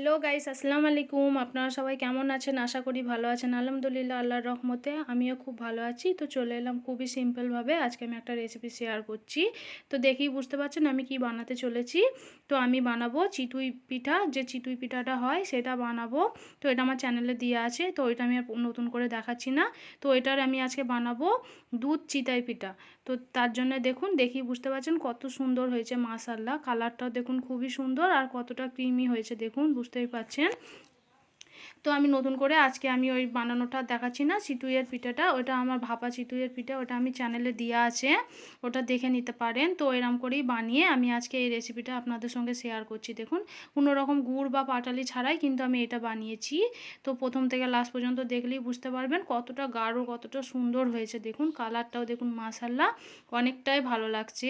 Hello guys আসসালামু আলাইকুম। আপনারা সবাই কেমন আছেন? আশা করি ভালো আছেন। আলহামদুলিল্লাহ, আল্লাহর রহমতে আমিও খুব ভালো আছি। তো চলে এলাম খুবই সিম্পলভাবে আজকে আমি একটা রেসিপি শেয়ার করছি। তো দেখেই বুঝতে পারছেন আমি কি বানাতে চলেছি। তো আমি বানাবো চিতুই পিঠা। যে চিতুই পিঠাটা হয়, সেটা বানাবো। তো এটা আমার চ্যানেলে দিয়ে আছে। তো এটা আমি আর নতুন করে দেখাচ্ছি না। তো এটার আমি আজকে বানাবো দুধ চিতাই পিঠা। তো তার জন্য দেখুন দেখি বুঝতে পারছেন কত সুন্দর হয়েছে মাসাল্লাহ কালারটাও দেখুন খুবই সুন্দর আর কতটা ক্রিমি হয়েছে, দেখুন বুঝতেই পারছেন। তো আমি নতুন করে আজকে আমি ওই বানানোটা দেখাচ্ছি না, চিতুইয়ের পিঠাটা, ওটা আমার ভাপা চিতুইয়ের পিঠা, ওটা আমি চ্যানেলে দেওয়া আছে, ওটা দেখে নিতে পারেন। তো এরম করেই বানিয়ে আমি আজকে এই রেসিপিটা আপনাদের সঙ্গে শেয়ার করছি। দেখুন কোনো রকম গুড় বা পাটালি ছাড়াই কিন্তু আমি এটা বানিয়েছি। তো প্রথম থেকে লাস্ট পর্যন্ত দেখলেই বুঝতে পারবেন কতটা গাঢ়, কতটা সুন্দর হয়েছে। দেখুন কালারটাও দেখুন মাসাল্লা অনেকটাই ভালো লাগছে।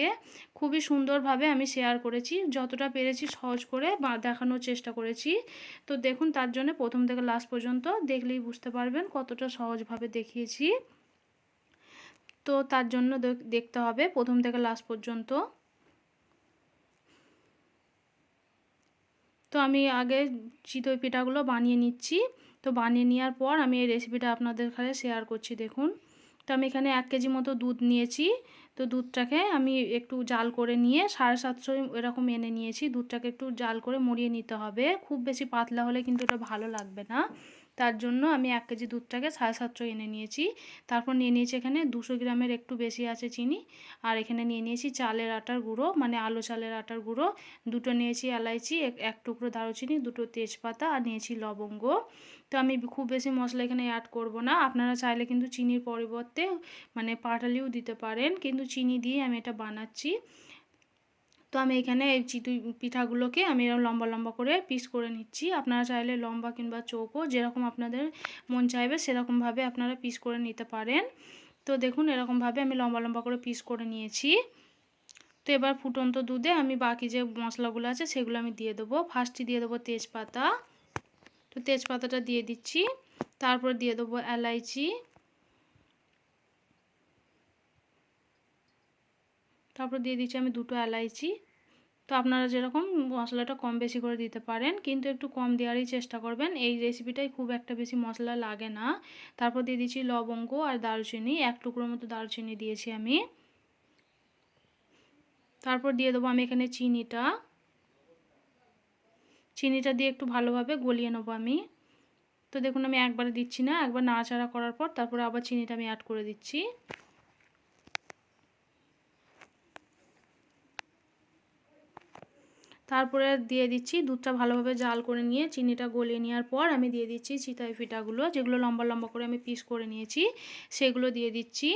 খুবই সুন্দরভাবে আমি শেয়ার করেছি। যতটা পেরেছি সহজ করে দেখানোর চেষ্টা করেছি। তো দেখুন, তার জন্য প্রথম থেকে লাস্ট পর্যন্ত দেখলেই বুঝতে পারবেন কতটা সহজভাবে দেখিয়েছি। তো তার জন্য দেখতে হবে প্রথম থেকে লাস্ট পর্যন্ত। তো আমি আগে চিতই পিঠাগুলো বানিয়ে নিচ্ছি। তো বানিয়ে নেওয়ার পর আমি এই রেসিপিটা আপনাদের কাছে শেয়ার করছি, দেখুন। আমি এখানে এক কেজি মতো দুধ নিয়েছি। তো দুধটাকে আমি একটু জাল করে নিয়ে সাড়ে সাতশো এরকম এনে নিয়েছি। দুধটাকে একটু জাল করে মরিয়ে নিতে হবে। খুব বেশি পাতলা হলে কিন্তু এটা ভালো লাগবে না। তার জন্য আমি এক কেজি দুধটাকে সাড়ে সাতশো এনে নিয়েছি। তারপর নিয়ে নিয়েছি এখানে দুশো গ্রামের একটু বেশি আছে চিনি। আর এখানে নিয়ে নিয়েছি চালের আটার গুঁড়ো মানে আলো চালের আটার গুঁড়ো। দুটো নিয়েছি এলাইচি, এক টুকরো দারুচিনি, দুটো তেজপাতা আর নিয়েছি লবঙ্গ। তো আমি খুব বেশি মশলা এখানে অ্যাড করব না। আপনারা চাইলে কিন্তু চিনির পরিবর্তে মানে পাটালিও দিতে পারেন। কিন্তু চিনি দিয়ে আমি এটা বানাচ্ছি। তো আমি এখানে এই চিতুই পিঠাগুলোকে আমি এরকম লম্বা লম্বা করে পিস করে নিচ্ছি। আপনারা চাইলে লম্বা কিংবা চৌকো, যেরকম আপনাদের মন চাইবে সেরকমভাবে আপনারা পিস করে নিতে পারেন। তো দেখুন এরকমভাবে আমি লম্বা লম্বা করে পিস করে নিয়েছি। তো এবার ফুটন্ত দুধে আমি বাকি যে মশলাগুলো আছে সেগুলো আমি দিয়ে দেবো। ফার্স্টে দিয়ে দেবো তেজপাতা। তো তেজপাতাটা দিয়ে দিচ্ছি। তারপর দিয়ে দেবো এলাইচি। তারপর দিয়ে দিচ্ছি আমি দুটো এলাইচি। তো আপনারা যেরকম মশলাটা কম বেশি করে দিতে পারেন, কিন্তু একটু কম দেওয়ারই চেষ্টা করবেন। এই রেসিপিটাই খুব একটা বেশি মশলা লাগে না। তারপর দিয়ে দিচ্ছি লবঙ্গ আর দারুচিনি, এক টুকরোর মতো দারুচিনি দিয়েছি আমি। তারপর দিয়ে দেবো আমি এখানে চিনিটা। চিনিটা দিয়ে একটু ভালোভাবে গলিয়ে নেব আমি। তো দেখুন আমি একবারে দিচ্ছি না, একবার নাড়াচাড়া করার পর তারপরে আবার চিনিটা আমি অ্যাড করে দিচ্ছি। তারপরে দিয়ে দিচ্ছি দুধটা ভালোভাবে জাল করে নিয়ে, চিনিটা গলিয়ে নেওয়ার পর আমি দিয়ে দিচ্ছি চিতাই ফিটাগুলো, যেগুলো লম্বা লম্বা করে আমি পিস করে নিয়েছি, সেগুলো দিয়ে দিচ্ছি।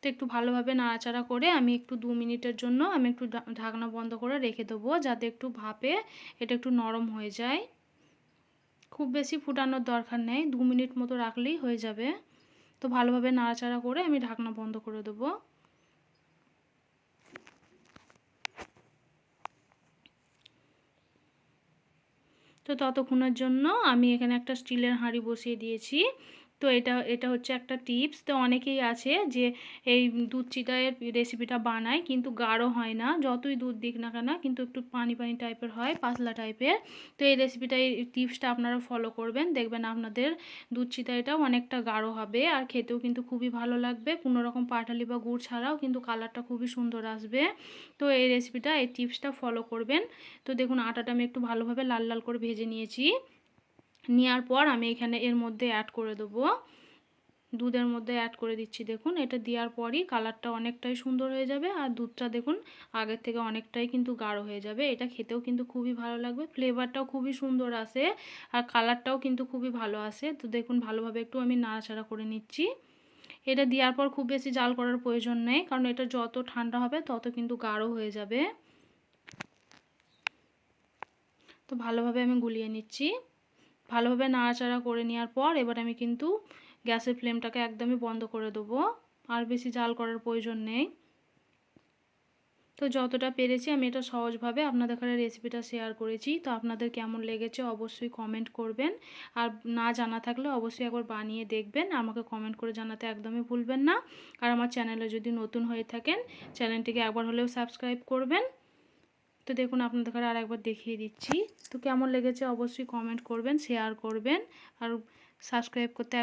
তো একটু ভালোভাবে নাড়াচাড়া করে আমি একটু দু মিনিটের জন্য আমি একটু ঢাকনা বন্ধ করে রেখে দেবো যাতে একটু ভাপে এটা একটু নরম হয়ে যায়। খুব বেশি ফুটানোর দরকার নেই, দু মিনিট মতো রাখলেই হয়ে যাবে। তো ভালোভাবে নাড়াচাড়া করে আমি ঢাকনা বন্ধ করে দেবো। তো ততক্ষণের জন্য আমি এখানে একটা স্টিলের হাঁড়ি বসিয়ে দিয়েছি। তো এটা এটা হচ্ছে একটা টিপস। তো অনেকেই আছে যে এই দুধ চিটায়ের রেসিপিটা বানায় কিন্তু গাঢ় হয় না, যতই দুধ দিক না কেন কিন্তু একটু পানি পানি টাইপের হয়, পাতলা টাইপের তো এই রেসিপিটা এই টিপসটা আপনারা ফলো করবেন, দেখবেন আপনাদের দুধ চিটাইটাও অনেকটা গাঢ় হবে আর খেতেও কিন্তু খুবই ভালো লাগবে। কোনো রকম পাটালি বা গুড় ছাড়াও কিন্তু কালারটা খুবই সুন্দর আসবে। তো এই রেসিপিটা এই টিপসটা ফলো করবেন। তো দেখুন, আটাটা আমি একটু ভালোভাবে লাল লাল করে ভেজে নিয়েছি। নেওয়ার পর আমি এখানে এর মধ্যে অ্যাড করে দেবো। দুধের মধ্যে অ্যাড করে দিচ্ছি, দেখুন, এটা দেওয়ার পরই কালারটা অনেকটাই সুন্দর হয়ে যাবে আর দুধটা, দেখুন, আগের থেকে অনেকটাই কিন্তু গাঢ় হয়ে যাবে। এটা খেতেও কিন্তু খুবই ভালো লাগবে ফ্লেভারটাও খুবই সুন্দর আসে আর কালারটাও কিন্তু খুবই ভালো আসে। তো দেখুন, ভালোভাবে একটু আমি নাড়াচাড়া করে নিচ্ছি। এটা দেওয়ার পর খুব বেশি জাল করার প্রয়োজন নেই, কারণ এটা যত ঠান্ডা হবে তত কিন্তু গাঢ় হয়ে যাবে। তো ভালোভাবে আমি গুলিয়ে নিচ্ছি। ভালোভাবে নাড়াচাড়া করে নেওয়ার পর এবার আমি কিন্তু গ্যাসের ফ্লেমটাকে একদমই বন্ধ করে দেবো। আর বেশি জাল করার প্রয়োজন নেই। তো যতটা পেরেছি আমি এটা সহজভাবে আপনাদের কাছে রেসিপিটা শেয়ার করেছি। তো আপনাদের কেমন লেগেছে অবশ্যই কমেন্ট করবেন। আর না জানা থাকলে অবশ্যই একবার বানিয়ে দেখবেন। আমাকে কমেন্ট করে জানাতে একদমই ভুলবেন না। আর আমার চ্যানেলে যদি নতুন হয়ে থাকেন চ্যানেলটিকে একবার হলেও সাবস্ক্রাইব করবেন। তো দেখুন, আপনাদের আর একবার দেখিয়ে দিচ্ছি। তো কেমন লেগেছে অবশ্যই কমেন্ট করবেন শেয়ার করবেন, আর সাবস্ক্রাইব করতে